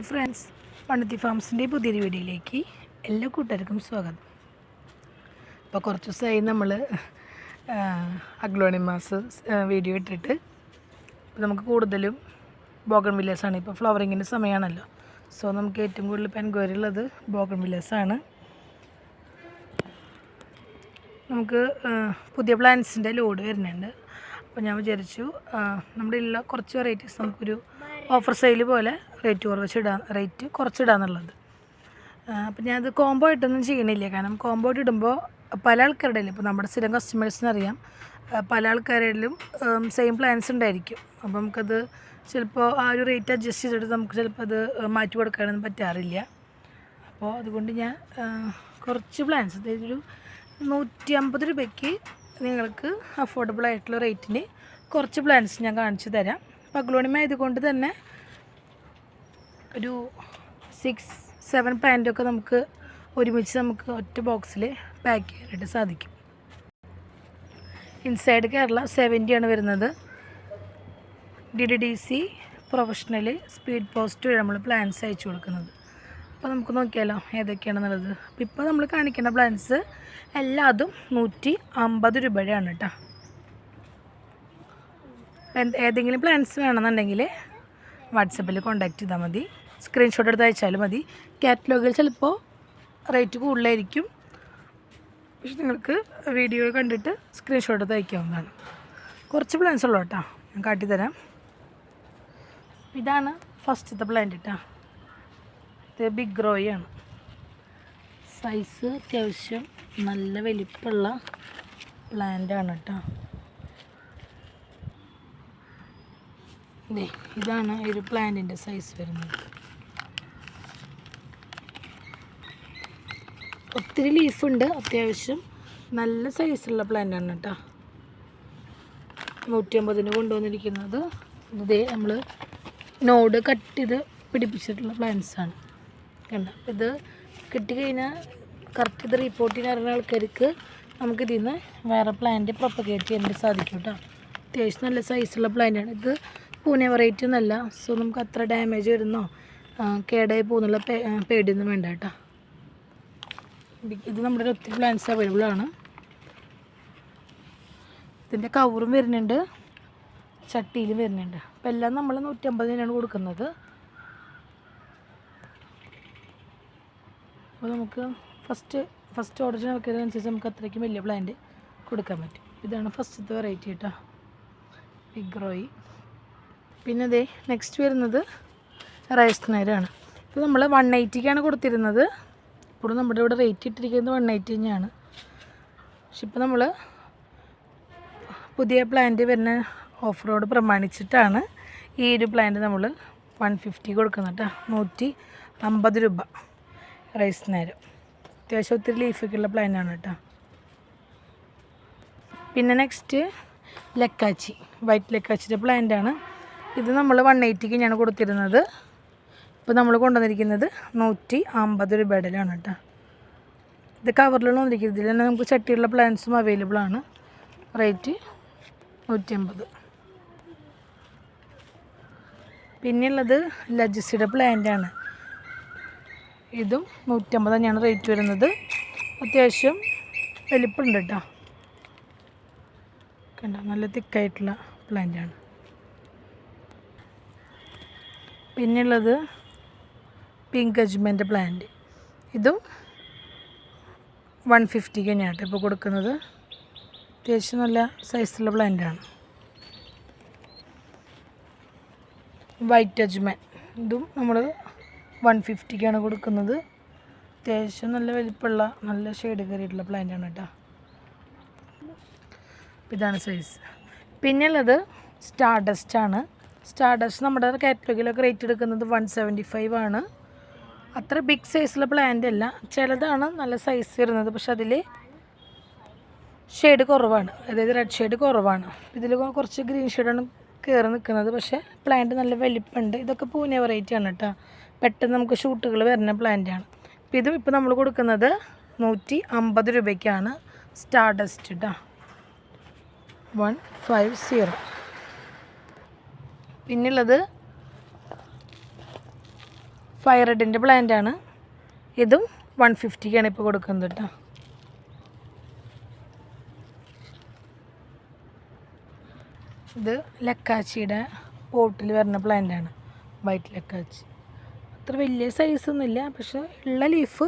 Friends പണ്ടത്തി ഫാംസിന്റെ പുതിയൊരു വീഡിയോയിലേക്ക് എല്ലാ കൂട്ടുകാർക്കും സ്വാഗതം. അപ്പോൾ കുറച്ച് ദിവസമായി നമ്മൾ അഗ്ലോണിമാസ് വീഡിയോ ഇട്ടിട്ട് നമുക്ക് കൂടുതലും ബോഗൺ വില്ലേഴ്സാണ് ഇപ്പോൾ ഫ്ലവറിങ്ങിന്റെ സമയമാണല്ലോ. സോ നമുക്ക് ഏറ്റവും കൂടുതൽ പെൻകോരി ഉള്ളത് ബോഗൺ വില്ലേഴ്സാണ് നമുക്ക് പുതിയ പ്ലാന്റ്സിന്റെ ലോഡ് വരുന്നുണ്ട്. അപ്പോൾ ഞാൻ വിചാരിച്ചു നമ്മുടെ ഉള്ള കുറച്ച് വെറൈറ്റീസ് നമുക്കൊരു ഓഫർ സെയിൽ പോലെ റേറ്റ് കുറച്ചിടാൻ റേറ്റ് കുറച്ചിടാന്നുള്ളത്. അപ്പം ഞാനത് കോംബോ ആയിട്ടൊന്നും ചെയ്യണില്ല. കാരണം കോംബോ ഇടുമ്പോൾ പല ആൾക്കാരുടെ ഇപ്പോൾ നമ്മുടെ സ്ഥിരം കസ്റ്റമേഴ്സിന് അറിയാം പല ആൾക്കാരിലും സെയിം പ്ലാൻസ് ഉണ്ടായിരിക്കും. അപ്പോൾ നമുക്കത് ചിലപ്പോൾ ആ ഒരു റേറ്റ് അഡ്ജസ്റ്റ് ചെയ്തിട്ട് നമുക്ക് ചിലപ്പോൾ അത് മാറ്റി കൊടുക്കാനൊന്നും പറ്റാറില്ല. അപ്പോൾ അതുകൊണ്ട് ഞാൻ കുറച്ച് പ്ലാൻസ് അതായത് ഒരു നൂറ്റി അമ്പത് രൂപയ്ക്ക് നിങ്ങൾക്ക് അഫോർഡബിൾ ആയിട്ടുള്ള റേറ്റിന് കുറച്ച് പ്ലാൻസ് ഞാൻ കാണിച്ചു തരാം. പഗ്ലോണിമ ആയതുകൊണ്ട് തന്നെ ഒരു സിക്സ് സെവൻ പാന്റൊക്കെ നമുക്ക് ഒരുമിച്ച് നമുക്ക് ഒറ്റ ബോക്സിൽ പാക്ക് ചെയ്യാനായിട്ട് സാധിക്കും. ഇൻസൈഡ് കേരള സെവന്റിയാണ് വരുന്നത്. D D D C professional speed post വഴി നമ്മൾ പ്ലാൻസ് അയച്ചു കൊടുക്കുന്നത്. അപ്പോൾ നമുക്ക് നോക്കിയാലോ ഏതൊക്കെയാണെന്നുള്ളത് അപ്പോൾ ഇപ്പോൾ നമ്മൾ കാണിക്കുന്ന പ്ലാൻസ് എല്ലാതും നൂറ്റി അമ്പത് രൂപയുടെയാണ് കേട്ടോ. ഏതെങ്കിലും പ്ലാൻസ് വേണമെന്നുണ്ടെങ്കിൽ വാട്സപ്പിൽ കോൺടാക്റ്റ് ചെയ്താൽ മതി. സ്ക്രീൻഷോട്ട് എടുത്ത് അയച്ചാലും മതി. കാറ്റലോഗിൽ ചിലപ്പോൾ റേറ്റ് കൂടുതലായിരിക്കും. പക്ഷെ നിങ്ങൾക്ക് വീഡിയോ കണ്ടിട്ട് സ്ക്രീൻഷോട്ട് എടുത്ത് അയക്കാവുന്നതാണ്. കുറച്ച് പ്ലാൻസ് ഉള്ളൂ കേട്ടോ. ഞാൻ കാട്ടിത്തരാം. ഇതാണ് ഫസ്റ്റത്തെ പ്ലാന്റ് കേട്ടോ ഇത് ബിഗ് റോയാണ് സൈസ് അത്യാവശ്യം നല്ല വലിപ്പമുള്ള പ്ലാന്റാണ് കേട്ടോ. ഇതാണ് ഒരു പ്ലാന്റിന്റെ സൈസ് വരുന്നത്. ഒത്തിരി ലീഫുണ്ട് അത്യാവശ്യം നല്ല സൈസുള്ള പ്ലാന്റാണ് കേട്ടോ നൂറ്റി അമ്പതിന് കൊണ്ടുവന്നിരിക്കുന്നത്. ഇതേ നമ്മൾ നോഡ് കട്ട് ചെയ്ത് പിടിപ്പിച്ചിട്ടുള്ള പ്ലാന്റ്സാണ് കണ്ട? ഇത് കിട്ടിക്കഴിഞ്ഞാൽ കറക്റ്റ് ഇത് റിപ്പോർട്ട് ചെയ്യുന്ന അറിയുന്ന ആൾക്കാർക്ക് നമുക്കിതിൽ നിന്ന് വേറെ പ്ലാന്റ് പ്രൊപ്പഗേറ്റ് ചെയ്യാൻ സാധിക്കും കേട്ടോ അത്യാവശ്യം നല്ല സൈസുള്ള പ്ലാന്റാണ് ഇത് പൂനെ വെറൈറ്റി ഒന്നല്ല. സോ നമുക്ക് അത്ര ഡാമേജ് വരുന്നോ കേടായി പോകുന്നുള്ള പേടിയൊന്നും വേണ്ട കേട്ടോ ഇത് നമ്മുടെ ഒത്തിരി പ്ലാന്റ്സ് അവൈലബിൾ ആണ്. ഇതിന്റെ കവറും വരുന്നുണ്ട്. ചട്ടിയിലും വരുന്നുണ്ട്. അപ്പം എല്ലാം നമ്മൾ നൂറ്റമ്പത് തന്നെയാണ് കൊടുക്കുന്നത്. അപ്പോൾ നമുക്ക് ഫസ്റ്റ് ഫസ്റ്റ് ഓർഡർ നോക്കിയതനുസരിച്ച് നമുക്ക് അത്രയ്ക്കും വലിയ പ്ലാന്റ് കൊടുക്കാൻ പറ്റും. ഇതാണ് ഫസ്റ്റത്തെ വെറൈറ്റി കേട്ടോ ബിഗ് റോയി പിന്നെ ദേ നെക്സ്റ്റ് വരുന്നത് റൈസ് നൈരാണ് ഇത് നമ്മൾ വൺ എയ്റ്റിക്കാണ് കൊടുത്തിരുന്നത്. ഇപ്പോഴും നമ്മുടെ ഇവിടെ റേറ്റ് ഇട്ടിരിക്കുന്നത് വൺ എയ്റ്റി തന്നെയാണ്. പക്ഷെ ഇപ്പോൾ നമ്മൾ പുതിയ പ്ലാന്റ് വരുന്ന ഓഫ് റോഡ് പ്രമാണിച്ചിട്ടാണ് ഈ ഒരു പ്ലാന്റ് നമ്മൾ വൺ ഫിഫ്റ്റി കൊടുക്കുന്നത് കേട്ടോ. നൂറ്റി അമ്പത് രൂപ റൈസ് നേരം. അത്യാവശ്യം ഒത്തിരി ലീഫൊക്കെ ഉള്ള പ്ലാന്റാണ് കേട്ടോ. പിന്നെ നെക്സ്റ്റ് ലക്കാച്ചി വൈറ്റ് ലക്കാച്ചിയുടെ പ്ലാന്റാണ് ഇത് നമ്മൾ വൺ എയ്റ്റിക്ക് ഞാൻ കൊടുത്തിരുന്നത്. ഇപ്പോൾ നമ്മൾ കൊണ്ടുവന്നിരിക്കുന്നത് നൂറ്റി അമ്പത് രൂപയുടെയാണ് കേട്ടോ. ഇത് കവറിലൊന്നും വന്നിരിക്കുന്നത്. ഇതിൽ തന്നെ നമുക്ക് ചട്ടിയുള്ള പ്ലാന്റ്സും അവൈലബിൾ ആണ്. റേറ്റ് നൂറ്റി അമ്പത് പിന്നെയുള്ളത് ലജസിയുടെ പ്ലാന്റാണ് ഇതും നൂറ്റമ്പത് തന്നെയാണ് റേറ്റ് വരുന്നത്. അത്യാവശ്യം വലിപ്പമുണ്ട് കേട്ടോ. കണ്ട? നല്ല തിക്കായിട്ടുള്ള പ്ലാന്റാണ് പിന്നെയുള്ളത് പിങ്ക് അജ്മെന്റ് പ്ലാന്റ്. ഇതും വൺ ഫിഫ്റ്റിക്ക് തന്നെയാണ് ഇപ്പോൾ കൊടുക്കുന്നത്. അത്യാവശ്യം നല്ല സൈസുള്ള പ്ലാന്റാണ് വൈറ്റ് അജ്മൻ ഇതും നമ്മൾ വൺ ഫിഫ്റ്റിക്കാണ് കൊടുക്കുന്നത്. അത്യാവശ്യം നല്ല വലിപ്പമുള്ള നല്ല ഷെയ്ഡ് കയറിയിട്ടുള്ള പ്ലാന്റാണ് കേട്ടോ. ഇതാണ് സൈസ് പിന്നെയുള്ളത് സ്റ്റാർഡസ്റ്റ് ആണ്. സ്റ്റാർഡസ്റ്റ് നമ്മുടെ കാറ്റലോഗിലൊക്കെ റേറ്റ് എടുക്കുന്നത് വൺ സെവന്റി ഫൈവ് ആണ്. അത്ര ബിഗ് സൈസുള്ള പ്ലാന്റ് അല്ല. ചിലതാണ് നല്ല സൈസ് വരുന്നത്. പക്ഷെ അതിൽ ഷെയ്ഡ് കുറവാണ്. അതായത് റെഡ് ഷെയ്ഡ് കുറവാണ്. ഇതിൽ കുറച്ച് ഗ്രീൻ ഷെയ്ഡാണ് കയറി നിൽക്കുന്നത്. പക്ഷേ പ്ലാന്റ് നല്ല വലിപ്പമുണ്ട്. ഇതൊക്കെ പൂനെ വെറൈറ്റി ആണ് കേട്ടോ. പെട്ടെന്ന് നമുക്ക് ഷൂട്ടുകൾ വരുന്ന പ്ലാന്റാണ് അപ്പോൾ ഇതും ഇപ്പോൾ നമ്മൾ കൊടുക്കുന്നത് നൂറ്റി അമ്പത് രൂപയ്ക്കാണ് സ്റ്റാർഡസ്റ്റ് കേട്ടോ വൺ ഫൈവ് സീറോ പിന്നുള്ളത് ഫയർ റെഡിന്റെ പ്ലാന്റാണ് ഇതും വൺ ഫിഫ്റ്റിക്കാണ് ഇപ്പോൾ കൊടുക്കുന്നത് കേട്ടോ ഇത് ലക്കാച്ചിയുടെ പോട്ടിൽ വരുന്ന പ്ലാന്റാണ് വൈറ്റ് ലക്കാച്ചി. അത്ര വലിയ സൈസൊന്നുമില്ല പക്ഷെ ഉള്ള ലീഫ്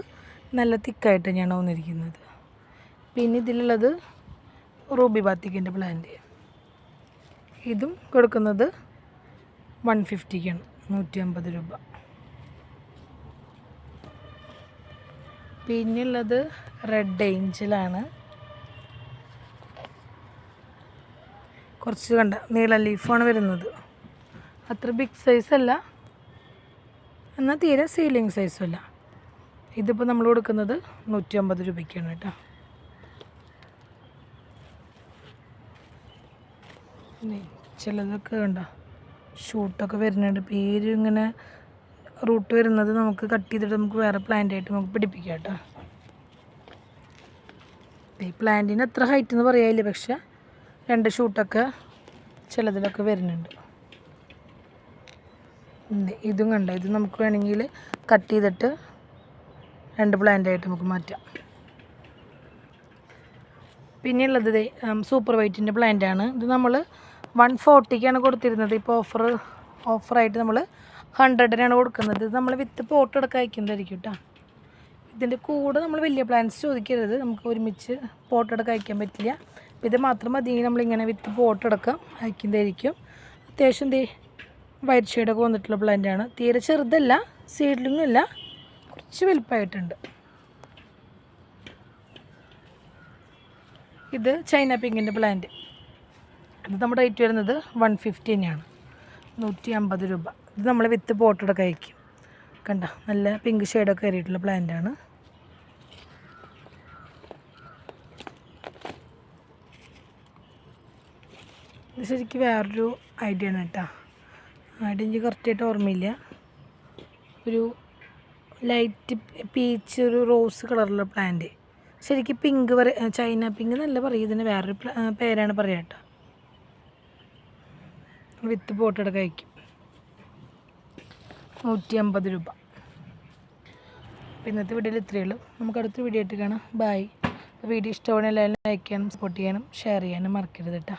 നല്ല തിക്കായിട്ട് തന്നെയാണ് വന്നിരിക്കുന്നത്. പിന്നെ ഇതിലുള്ളത് റൂബി ബാത്തിക്കിന്റെ പ്ലാന്റ് ഇതും കൊടുക്കുന്നത് വൺ ഫിഫ്റ്റിക്കാണ് നൂറ്റി അമ്പത് രൂപ. പിന്നെയുള്ളത് റെഡ് ഏഞ്ചലാണ് കുറച്ച് കണ്ട നീള ലീഫാണ് വരുന്നത്. അത്ര ബിഗ് സൈസ് അല്ല. എന്നാൽ തീരെ സീലിംഗ് സൈസും അല്ല. ഇതിപ്പോൾ നമ്മൾ കൊടുക്കുന്നത് നൂറ്റി അമ്പത് രൂപയ്ക്കാണ് കേട്ടോ. ചിലതൊക്കെ കണ്ട? ഷൂട്ടൊക്കെ വരുന്നുണ്ട്. പേര് ഇങ്ങനെ റൂട്ട് വരുന്നത് നമുക്ക് കട്ട് ചെയ്തിട്ട് നമുക്ക് വേറെ പ്ലാന്റ് ആയിട്ട് നമുക്ക് പിടിപ്പിക്കാം കേട്ടോ. ഈ പ്ലാന്റിന് എത്ര ഹൈറ്റ് എന്ന് പറയാനില്ല പക്ഷെ രണ്ട് ഷൂട്ടൊക്കെ ചിലതിലൊക്കെ വരുന്നുണ്ട്. ഇതും കണ്ട? ഇത് നമുക്ക് വേണമെങ്കിൽ കട്ട് ചെയ്തിട്ട് രണ്ട് പ്ലാന്റ് ആയിട്ട് നമുക്ക് മാറ്റാം. പിന്നെയുള്ളത് സൂപ്പർ വൈറ്റിന്റെ പ്ലാന്റ് ആണ്. ഇത് നമ്മൾ വൺ ഫോർട്ടിക്കാണ് കൊടുത്തിരുന്നത്. ഇപ്പോൾ ഓഫർ ഓഫറായിട്ട് നമ്മൾ ഹൺഡ്രഡിനാണ് കൊടുക്കുന്നത്. നമ്മൾ വിത്ത് പോട്ട് എടുക്കാൻ അയക്കുന്നതായിരിക്കും കേട്ടോ ഇതിന്റെ കൂടെ നമ്മൾ വലിയ പ്ലാന്റ്സ് ചോദിക്കരുത്. നമുക്ക് ഒരുമിച്ച് പോട്ട് എടുക്കാൻ അയക്കാൻ പറ്റില്ല. ഇത് മാത്രം മതി. നമ്മളിങ്ങനെ വിത്ത് പോട്ട് എടുക്കാം അയക്കുന്നതായിരിക്കും. അത്യാവശ്യം ദേ വൈറ്റ് ഷെയ്ഡൊക്കെ വന്നിട്ടുള്ള പ്ലാന്റാണ് തീരെ ചെറുതല്ല സീഡ്ലിങ്ങും അല്ല കുറച്ച് വലുപ്പമായിട്ടുണ്ട് ഇത് ചൈന പിങ്കിന്റെ പ്ലാന്റ് ഇത് നമ്മുടെ റേറ്റ് വരുന്നത് വൺ ഫിഫ്റ്റി തന്നെയാണ് നൂറ്റി അമ്പത് രൂപ. ഇത് നമ്മൾ വിത്ത് പോട്ടൊക്കെ അയക്കും കണ്ട നല്ല പിങ്ക് ഷെയ്ഡൊക്കെ കയറിയിട്ടുള്ള പ്ലാന്റാണ് ഇത് ശരിക്കും വേറൊരു ഐഡിയ ആണ് കേട്ടോ. ഐഡിയ എനിക്ക് കറക്റ്റായിട്ട് ഓർമ്മയില്ല. ഒരു ലൈറ്റ് പീച്ച് ഒരു റോസ് കളറുള്ള പ്ലാന്റ് ശരിക്കും പിങ്ക് പറ ചൈന പിങ്ക് നല്ല പറയും ഇതിന് വേറൊരു പേരാണ് പറയാം കേട്ടോ. വിത്ത് പോട്ടയുടെ കഴിക്കും. നൂറ്റി അമ്പത് രൂപ. അപ്പോൾ ഇന്നത്തെ വീഡിയോയിൽ ഇത്രയേ ഉള്ളൂ. നമുക്ക് അടുത്ത വീഡിയോ ആയിട്ട് കാണാം. ബായ് വീഡിയോ ഇഷ്ടമാണെങ്കിൽ ലൈക്ക് ചെയ്യാനും സപ്പോർട്ട് ചെയ്യാനും ഷെയർ ചെയ്യാനും മറക്കരുത് കേട്ടോ.